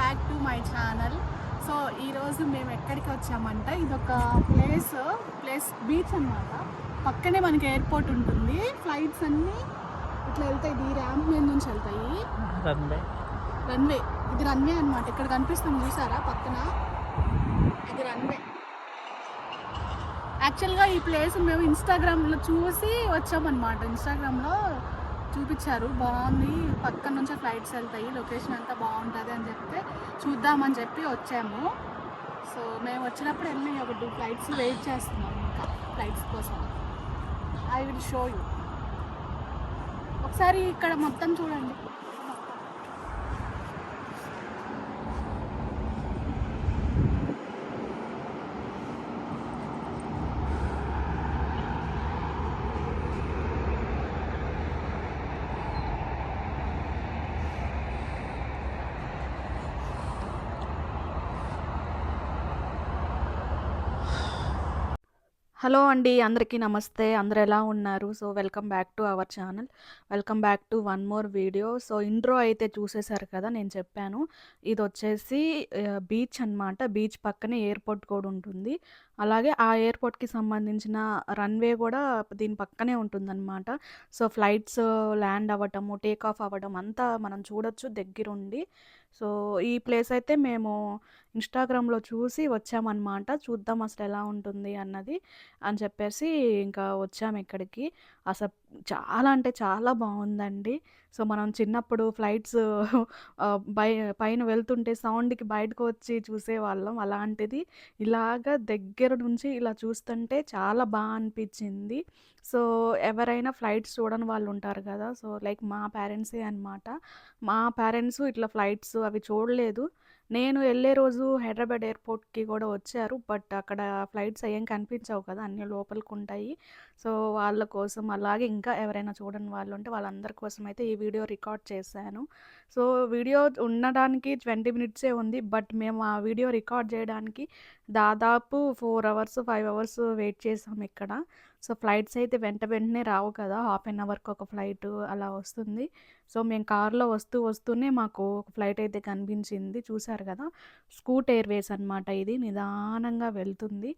Back to my channel so ఈరోజు మేము ఎక్కడికి వచ్చామంటే ఇదొక ప్లేస్ ప్లేస్ బీచ్ అన్నమాట. పక్కనే మనకి ఎయిర్పోర్ట్ ఉంటుంది. ఫ్లైట్స్ అన్నీ ఇట్లా వెళ్తాయి. ఈ ర్యాంప్ మీద నుంచి వెళ్తాయి. రన్వే రన్వే ఇది రన్వే అన్నమాట. ఇక్కడ కనిపిస్తుంది చూసారా? పక్కన. ఇది రన్వే యాక్చువల్గా ఈ ప్లేస్ మేము ఇన్స్టాగ్రామ్లో చూసి వచ్చామన్నమాట. ఇన్స్టాగ్రామ్లో చూపించారు. బాగుంది. పక్క నుంచే ఫ్లైట్స్ వెళ్తాయి. లొకేషన్ అంతా బాగుంటుంది అని చెప్తే చూద్దామని చెప్పి వచ్చాము. సో మేము వచ్చినప్పుడు వెళ్ళి ఒక టూ ఫ్లైట్స్ వెయిట్ చేస్తున్నాం ఇంకా. ఫ్లైట్స్ కోసం. ఐ విల్ షో యూ ఒకసారి ఇక్కడ మొత్తం చూడండి. హలో అండి అందరికీ నమస్తే. అందరు ఎలా ఉన్నారు? So welcome back to our channel. Welcome back to one more video. So intro అయితే చూసేశారు కదా నేను చెప్పాను. ఇది వచ్చేసి బీచ్ అన్నమాట. బీచ్ పక్కనే ఎయిర్పోర్ట్ కూడా ఉంటుంది. అలాగే ఆ ఎయిర్పోర్ట్కి సంబంధించిన రన్వే కూడా దీని పక్కనే ఉంటుందన్నమాట. సో ఫ్లైట్స్ ల్యాండ్ అవ్వటము టేక్ ఆఫ్ అవ్వడం అంతా మనం చూడొచ్చు దగ్గరుండి. సో ఈ ప్లేస్ అయితే మేము ఇన్స్టాగ్రామ్లో చూసి వచ్చామన్నమాట. చూద్దాం అసలు ఎలా ఉంటుంది అన్నది అని చెప్పేసి ఇంకా వచ్చాము ఇక్కడికి. అసలు చాలా అంటే చాలా బాగుందండి. సో మనం చిన్నప్పుడు ఫ్లైట్స్ బై పైన వెళ్తుంటే సౌండ్కి బయటకు వచ్చి చూసేవాళ్ళం. అలాంటిది ఇలాగ దగ్గర నుంచి ఇలా చూస్తుంటే చాలా బాగా అనిపించింది. సో ఎవరైనా ఫ్లైట్స్ చూడని వాళ్ళు ఉంటారు కదా! సో లైక్ మా పేరెంట్సే అనమాట మా పేరెంట్స్ ఇట్లా ఫ్లైట్స్ అవి చూడలేదు. నేను వెళ్ళే రోజు హైదరాబాద్ ఎయిర్పోర్ట్కి కూడా వచ్చారు. బట్ అక్కడ ఫ్లైట్స్ అయ్యాం కనిపించవు కదా అన్ని లోపలికి ఉంటాయి సో వాళ్ళ కోసం అలాగే ఇంకా ఎవరైనా చూడని వాళ్ళు ఉంటే వాళ్ళందరి కోసం అయితే ఈ వీడియో రికార్డ్ చేశాను. సో వీడియో ఉండడానికి ట్వంటీ మినిట్సే ఉంది. బట్ మేము ఆ వీడియో రికార్డ్ చేయడానికి దాదాపు four hours five hours wait చేసాం ఇక్కడ. సో ఫ్లైట్స్ అయితే వెంట వెంటనే రావు కదా హాఫ్ అన్ అవర్కి ఒక ఫ్లైట్ అలా వస్తుంది. సో మేము కార్లో వస్తూ వస్తూనే మాకు ఒక ఫ్లైట్ అయితే కనిపించింది చూసారు కదా. స్కూట్ ఎయిర్వేస్ అనమాట ఇది నిదానంగా వెళ్తుంది.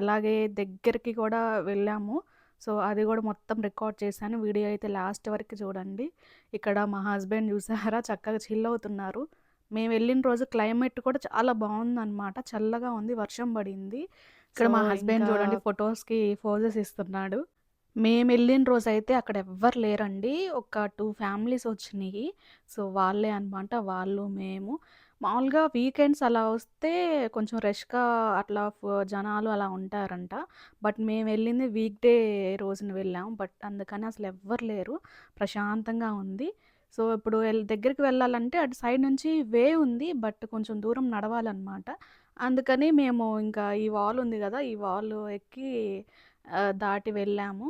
అలాగే దగ్గరికి కూడా వెళ్ళాము. సో అది కూడా మొత్తం రికార్డ్ చేశాను. వీడియో అయితే లాస్ట్ వరకు చూడండి. ఇక్కడ మా హస్బెండ్ చూసారా? చక్కగా చిల్ అవుతున్నారు. మేము వెళ్ళిన రోజు క్లైమేట్ కూడా చాలా బాగుందన్నమాట చల్లగా ఉంది వర్షం పడింది. ఇక్కడ మా హస్బెండ్ చూడండి ఫొటోస్కి పోజెస్ ఇస్తున్నాడు. మేము వెళ్ళిన రోజు అయితే అక్కడ ఎవ్వరు లేరండి. ఒక టూ ఫ్యామిలీస్ వచ్చినాయి. సో వాళ్ళే అనమాట వాళ్ళు మేము. మామూలుగా వీకెండ్స్ అలా వస్తే కొంచెం రష్గా అట్లా జనాలు అలా ఉంటారంట. బట్ మేము వెళ్ళింది వీక్ డే రోజున వెళ్ళాం. బట్ అందుకని అసలు ఎవ్వరు లేరు. ప్రశాంతంగా ఉంది. సో ఇప్పుడు దగ్గరికి వెళ్ళాలంటే అటు సైడ్ నుంచి వే ఉంది. బట్ కొంచెం దూరం నడవాలన్నమాట. అందుకని మేము ఇంకా ఈ వాల్ ఉంది కదా ఈ వాల్ ఎక్కి దాటి వెళ్ళాము.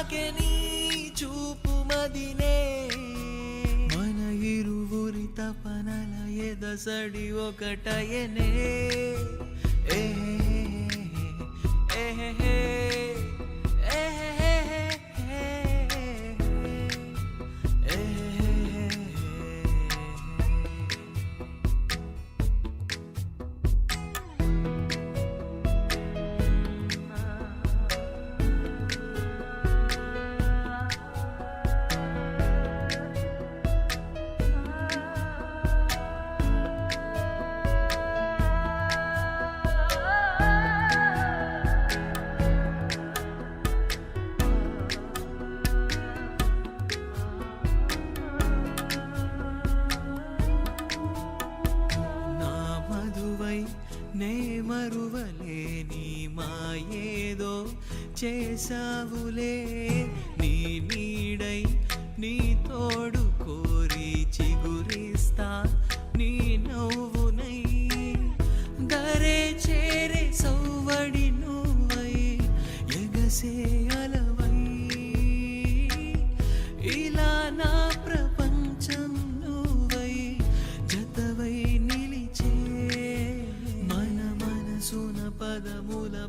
నాకే నీ చూపు మదినే. మన ఇరువురి తపనల ఎదసడి ఒకటయనే. ఏ ఏ నీ నవ్వునై దరే చేరే సౌవడి నువ్వై. ఎగసే అలవై. ఇలా నా ప్రపంచం నువ్వై. జతవై నిలిచే మన మనసున పదముల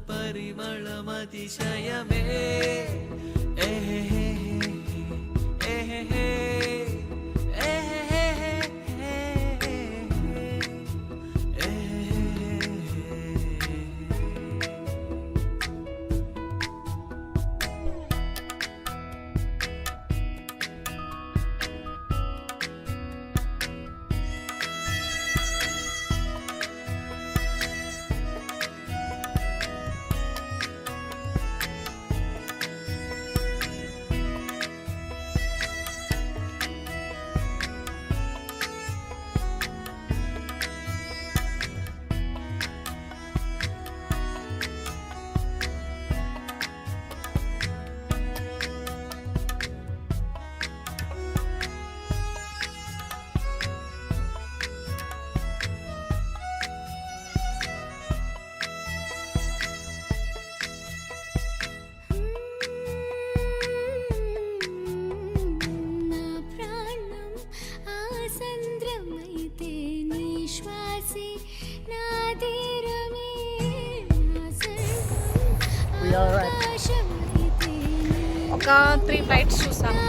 ఒక త్రీ ఫ్లైట్స్ చూసాను.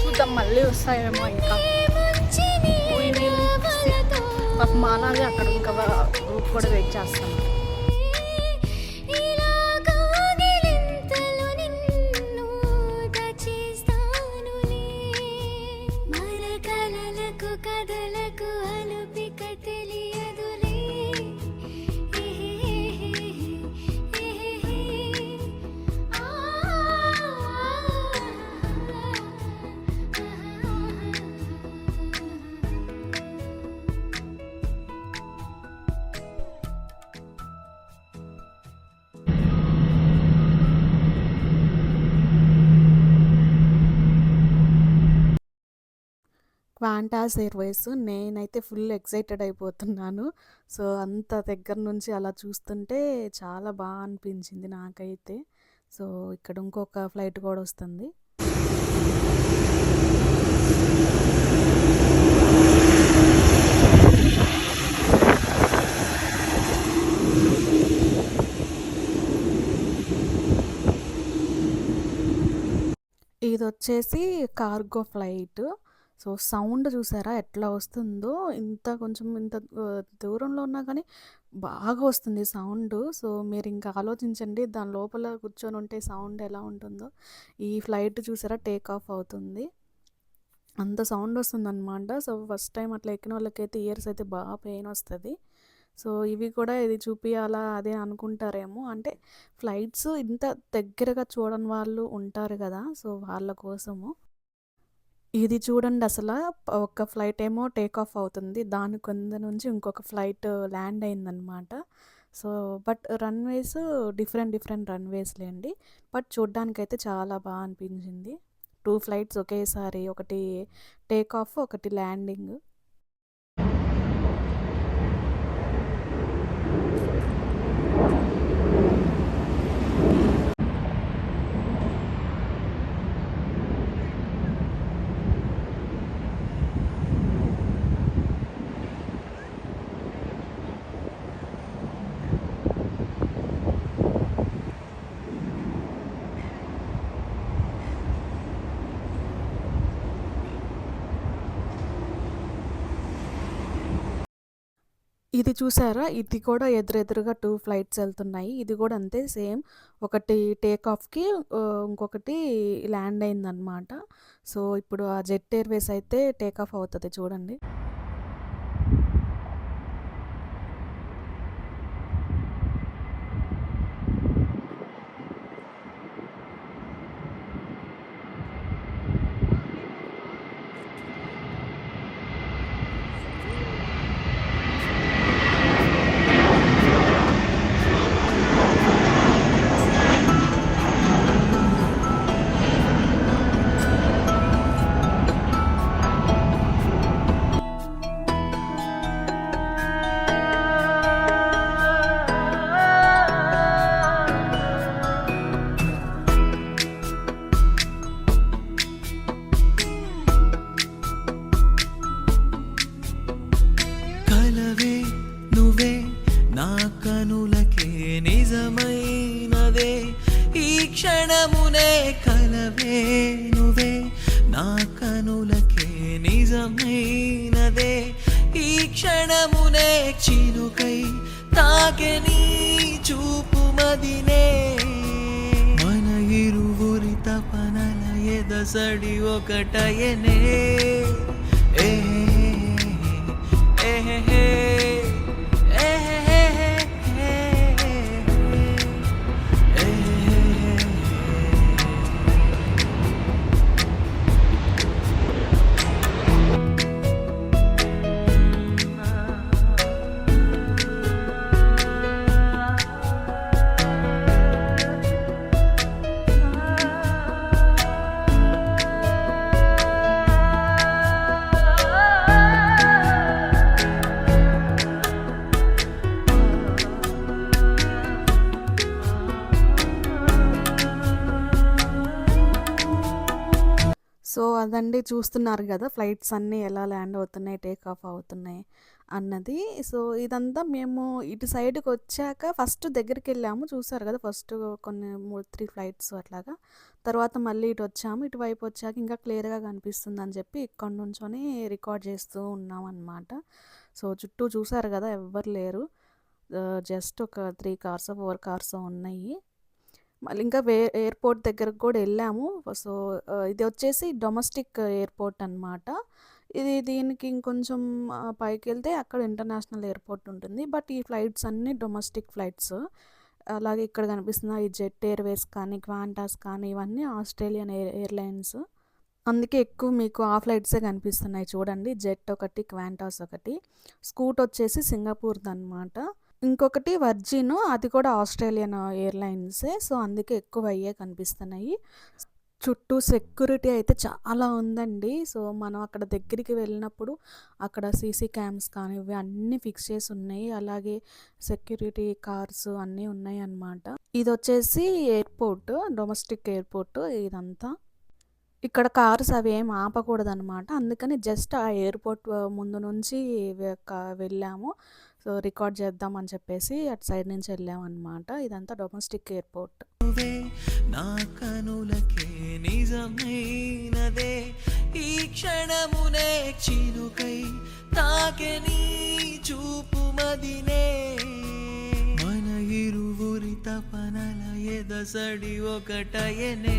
చూద్దాం మళ్ళీ వస్తాయేమో ఇంకా. పాప మాలాగే అక్కడ ఇంకా గ్రూప్ కూడా వెయిట్ చేస్తాను క్వాంటాస్ ఎయిర్వేస్ నేనైతే ఫుల్ ఎక్సైటెడ్ అయిపోతున్నాను. సో అంత దగ్గర నుంచి అలా చూస్తుంటే చాలా బాగా అనిపించింది నాకైతే. సో ఇక్కడ ఇంకొక ఫ్లైట్ కూడా వస్తుంది. ఇది వచ్చేసి కార్గో ఫ్లైట్. సో సౌండ్ చూసారా? ఎట్లా వస్తుందో? ఇంత కొంచెం ఇంత దూరంలో ఉన్నా కానీ బాగా వస్తుంది సౌండ్. సో మీరు ఇంకా ఆలోచించండి దాని లోపల కూర్చొని ఉంటే సౌండ్ ఎలా ఉంటుందో. ఈ ఫ్లైట్ చూసారా? టేక్ ఆఫ్ అవుతుంది. అంత సౌండ్ వస్తుంది అనమాట సో ఫస్ట్ టైం అట్లా ఎక్కిన వాళ్ళకైతే ఇయర్స్ అయితే బాగా పెయిన్ వస్తుంది. సో ఇవి కూడా ఇది చూపియాలా అదే అనుకుంటారేమో. అంటే ఫ్లైట్స్ ఇంత దగ్గరగా చూడని వాళ్ళు ఉంటారు కదా? సో వాళ్ళ కోసము. ఇది చూడండి అసలు. ఒక ఫ్లైట్ ఏమో టేక్ ఆఫ్ అవుతుంది. దాని కింద నుంచి ఇంకొక ఫ్లైట్ ల్యాండ్ అయిందనమాట. So but runways different different runways లేండి బట్ చూడ్డానికైతే చాలా బాగా అనిపించింది. టూ ఫ్లైట్స్ ఒకేసారి ఒకటి టేక్ ఆఫ్ ఒకటి ల్యాండింగ్. ఇది చూసారా? ఇది కూడా ఎదురెదురుగా టూ ఫ్లైట్స్ వెళ్తున్నాయి. ఇది కూడా అంతే సేమ్. ఒకటి టేక్ ఆఫ్కి ఇంకొకటి ల్యాండ్ అయిందనమాట సో ఇప్పుడు ఆ జెట్ ఎయిర్వేస్ అయితే టేక్ ఆఫ్ అవుతుంది చూడండి. క్షణమునే కలవే నువ్వే నా కనులకే నిజమైనదే. ఈ క్షణమునే చినుకై తాకే నీ చూపు మదినే. మన ఇరువురి తపనల ఎదసడి ఒకటయనే. ఏ ఏ. సో అదండి చూస్తున్నారు కదా! ఫ్లైట్స్ అన్నీ ఎలా ల్యాండ్ అవుతున్నాయి టేక్ ఆఫ్ అవుతున్నాయి అన్నది. సో ఇదంతా మేము ఇటు సైడ్కి వచ్చాక ఫస్ట్ దగ్గరికి వెళ్ళాము. చూసారు కదా! ఫస్ట్ కొన్ని మూడు త్రీ ఫ్లైట్స్ అట్లాగా. తర్వాత మళ్ళీ ఇటు వచ్చాము. ఇటువైపు వచ్చాక ఇంకా క్లియర్గా కనిపిస్తుంది అని చెప్పి ఇక్కడ నుంచొని రికార్డ్ చేస్తూ ఉన్నాం అనమాట సో చుట్టూ చూసారు కదా! ఎవ్వరు లేరు. జస్ట్ ఒక త్రీ కార్స్ ఫోర్ కార్స్ ఉన్నాయి. మళ్ళీ ఇంకా వే ఎయిర్పోర్ట్ దగ్గరకు కూడా వెళ్ళాము. సో ఇది వచ్చేసి డొమెస్టిక్ ఎయిర్పోర్ట్ అనమాట ఇది దీనికి ఇంకొంచెం పైకి వెళ్తే అక్కడ ఇంటర్నేషనల్ ఎయిర్పోర్ట్ ఉంటుంది. బట్ ఈ ఫ్లైట్స్ అన్నీ డొమెస్టిక్ ఫ్లైట్స్. అలాగే ఇక్కడ కనిపిస్తున్న ఈ జెట్ ఎయిర్వేస్ కానీ క్వాంటాస్ కానీ ఇవన్నీ ఆస్ట్రేలియన్ ఎయిర్ ఎయిర్లైన్స్. అందుకే ఎక్కువ మీకు ఆ ఫ్లైట్సే కనిపిస్తున్నాయి చూడండి. జెట్ ఒకటి క్వాంటాస్ ఒకటి. స్కూట్ వచ్చేసి సింగపూర్ది అనమాట ఇంకొకటి వర్జిన్ అది కూడా ఆస్ట్రేలియన్ ఎయిర్లైన్సే. సో అందుకే ఎక్కువ అయ్యే కనిపిస్తున్నాయి. చుట్టూ సెక్యూరిటీ అయితే చాలా ఉందండి. సో మనం అక్కడ దగ్గరికి వెళ్ళినప్పుడు అక్కడ సీసీ క్యామ్స్ కానీ ఇవి అన్నీ ఫిక్స్ చేసి ఉన్నాయి. అలాగే సెక్యూరిటీ కార్స్ అన్నీ ఉన్నాయి అన్నమాట ఇది వచ్చేసి ఎయిర్పోర్ట్ డొమెస్టిక్ ఎయిర్పోర్ట్ ఇదంతా. ఇక్కడ కార్స్ అవి ఏం ఆపకూడదనమాట. అందుకని జస్ట్ ఆ ఎయిర్పోర్ట్ ముందు నుంచి వెళ్ళాము. సో రికార్డ్ చేద్దాం అని చెప్పేసి అటు సైడ్ నుంచి వెళ్ళామన్నమాట ఇదంతా డొమెస్టిక్ ఎయిర్పోర్ట్. నా కనులకే నిజమైనదే. ఈ క్షణమునే చినుకై తాకే చూపు మదినే. మన ఇరువురి తపనల ఎదసడి ఒకటయనే.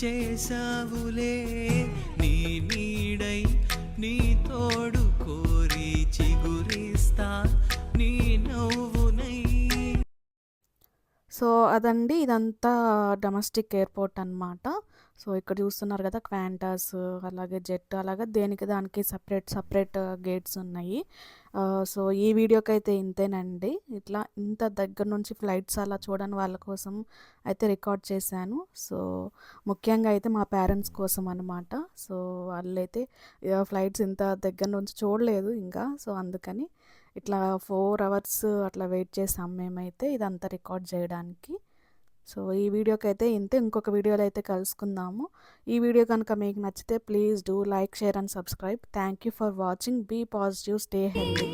చేసావులే నీ నీడై నీ తోడు కోరి చిగురిస్తా నీ నవ్వునై. సో అదండి ఇదంతా డొమెస్టిక్ ఎయిర్పోర్ట్ అన్నమాట. సో ఇక్కడ చూస్తున్నారు కదా క్వాంటాస్ అలాగే జెట్ అలాగే దేనికి దానికి సపరేట్ సపరేట్ గేట్స్ ఉన్నాయి. సో ఈ వీడియోకి అయితే ఇంతేనండి. ఇట్లా ఇంత దగ్గర నుంచి ఫ్లైట్స్ అలా చూడని వాళ్ళ కోసం అయితే రికార్డ్ చేశాను. సో ముఖ్యంగా అయితే మా పేరెంట్స్ కోసం అనమాట సో వాళ్ళైతే ఫ్లైట్స్ ఇంత దగ్గర నుంచి చూడలేదు ఇంకా. సో అందుకని ఇట్లా ఫోర్ అవర్స్ అట్లా వెయిట్ చేసాం మేమైతే ఇదంతా రికార్డ్ చేయడానికి. సో ఈ వీడియోకి అయితే ఇంతే. ఇంకొక వీడియోలో అయితే కలుసుకుందాము. ఈ వీడియో కనుక మీకు నచ్చితే please do like share and subscribe. Thank you for watching. Be positive. Stay healthy